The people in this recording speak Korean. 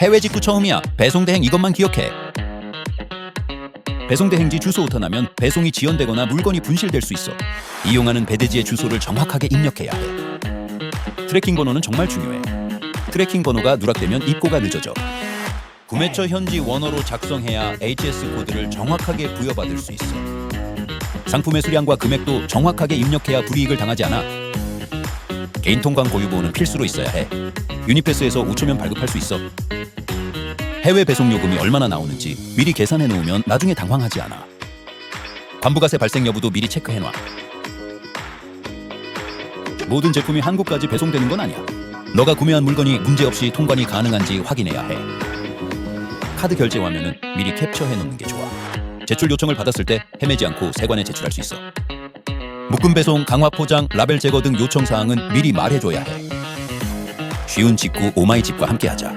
해외 직구 처음이야. 배송 대행 이것만 기억해. 배송 대행지 주소 오타나면 배송이 지연되거나 물건이 분실될 수 있어. 이용하는 배대지의 주소를 정확하게 입력해야 해. 트래킹 번호는 정말 중요해. 트래킹 번호가 누락되면 입고가 늦어져. 구매처 현지 원어로 작성해야 HS 코드를 정확하게 부여받을 수 있어. 상품의 수량과 금액도 정확하게 입력해야 불이익을 당하지 않아. 개인 통관 고유 보호는 필수로 있어야 해. 유니패스에서 5초면 발급할 수 있어. 해외 배송 요금이 얼마나 나오는지 미리 계산해 놓으면 나중에 당황하지 않아. 관부가세 발생 여부도 미리 체크해 놔. 모든 제품이 한국까지 배송되는 건 아니야. 너가 구매한 물건이 문제없이 통관이 가능한지 확인해야 해. 카드 결제 화면은 미리 캡처해 놓는 게 좋아. 제출 요청을 받았을 때 헤매지 않고 세관에 제출할 수 있어. 묶음 배송, 강화 포장, 라벨 제거 등 요청 사항은 미리 말해줘야 해. 쉬운 직구 오마이집과 함께하자.